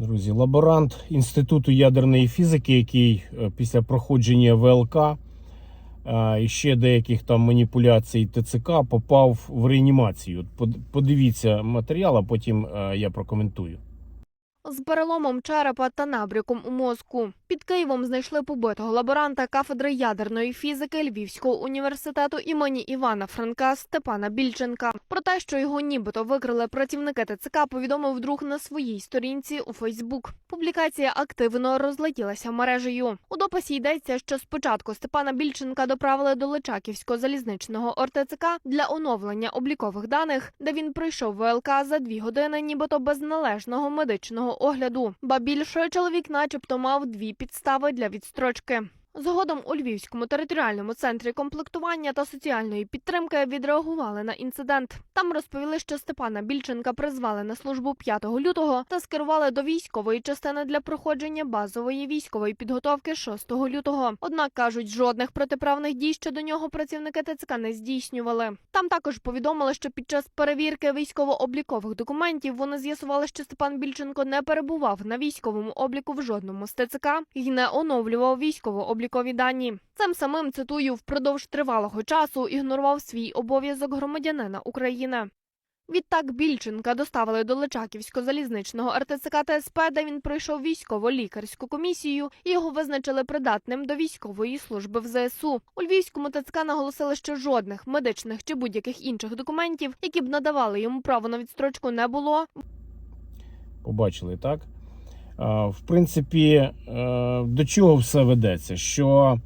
Друзі, лаборант Інституту ядерної фізики, який е, після проходження ВЛК е, і ще деяких там маніпуляцій ТЦК попав в реанімацію. Подивіться матеріал, а потім е, я прокоментую. З переломом черепа та набряком у мозку. Під Києвом знайшли побитого лаборанта кафедри ядерної фізики Львівського університету імені Івана Франка Степана Більченка. Про те, що його нібито викрили працівники ТЦК, повідомив друг на своїй сторінці у Фейсбук. Публікація активно розлетілася мережею. У дописі йдеться, що спочатку Степана Більченка доправили до Личаківського залізничного ОРТЦК для оновлення облікових даних, де він прийшов ВЛК за дві години, нібито без належного медичного огляду. Ба більше чоловік, начебто, мав дві підстави для відстрочки. Згодом у Львівському територіальному центрі комплектування та соціальної підтримки відреагували на інцидент. Там розповіли, що Степана Більченка призвали на службу 5 лютого та скерували до військової частини для проходження базової військової підготовки 6 лютого. Однак кажуть, жодних протиправних дій щодо нього працівники ТЦК не здійснювали. Там також повідомили, що під час перевірки військово-облікових документів вони з'ясували, що Степан Більченко не перебував на військовому обліку в жодному з ТЦК і не оновлював військово-облікові дані. Цим самим цитую впродовж тривалого часу ігнорував свій обов'язок громадянина України. Відтак Більченка доставили до Личаківського залізничного РТЦК ТСП, де він пройшов військово-лікарську комісію і його визначили придатним до військової служби в ЗСУ. У Львівському ТЦК наголосили, що жодних медичних чи будь-яких інших документів, які б надавали йому право на відстрочку, не було. Побачили, так? А, В принципі, е, до чого все ведеться? Що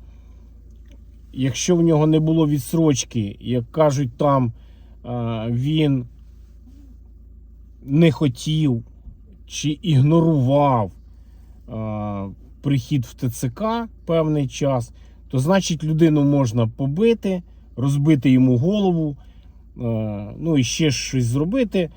якщо в нього не було відсрочки, як кажуть там, е, він не хотів чи ігнорував е, прихід в ТЦК певний час, то значить людину можна побити, розбити йому голову, е, ну і ще щось зробити, е,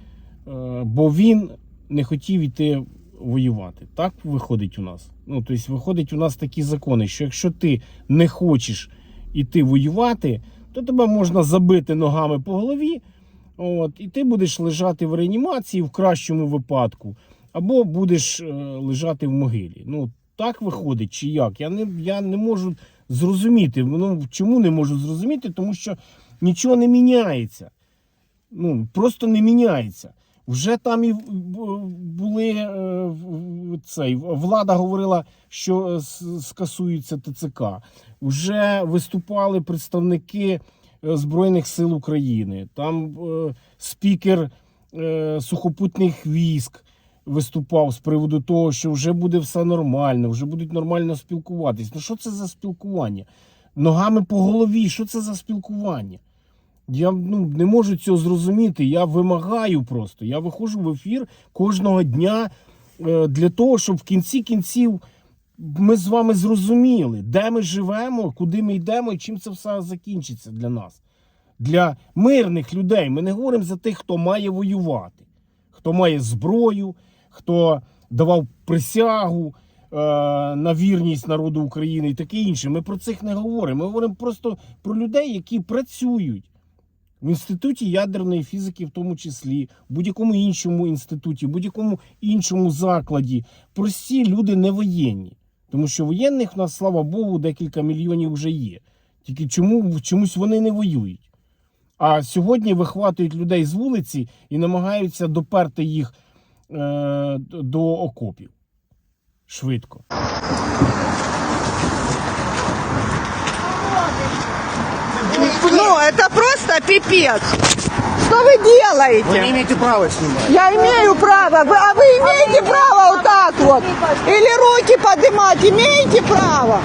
бо він не хотів іти воювати. Так виходить у нас. Ну, тобто, виходить у нас такі закони, що якщо ти не хочеш іти воювати, то тебе можна забити ногами по голові. От, і ти будеш лежати в реанімації в кращому випадку, або будеш е, лежати в могилі. Ну, так виходить, чи як? Я не, я не можу зрозуміти. Ну, чому не можу зрозуміти? Тому що нічого не міняється. Ну, просто не міняється. Вже там і були е, цей, влада говорила, що е, скасується ТЦК. Вже виступали представники е, Збройних сил України. Там спікер сухопутних військ виступав з приводу того, що вже буде все нормально, вже будуть нормально спілкуватись. Ну що це за спілкування? Ногами по голові, що це за спілкування? Я ну, не можу цього зрозуміти. Я вимагаю просто. Я виходжу в ефір кожного дня е, для того, щоб в кінці кінців ми з вами зрозуміли, де ми живемо, куди ми йдемо і чим це все закінчиться для нас. Для мирних людей. Ми не говоримо за тих, хто має воювати, хто має зброю, хто давав присягу е, на вірність народу України і таке інше. Ми про цих не говоримо. Ми говоримо просто про людей, які працюють в інституті ядерної фізики, в тому числі, в будь-якому іншому інституті, в будь-якому іншому закладі. Прості люди не воєнні. Тому що воєнних в нас, слава Богу, декілька мільйонів вже є. Тільки чому чомусь вони не воюють? А сьогодні вихватують людей з вулиці і намагаються доперти їх е, до окопів. Швидко. Ну, это просто пипец. Что вы делаете? Вы не имеете права снимать. Я имею право, вы- а вы имеете право вот так вот? Или руки поднимать, имеете право?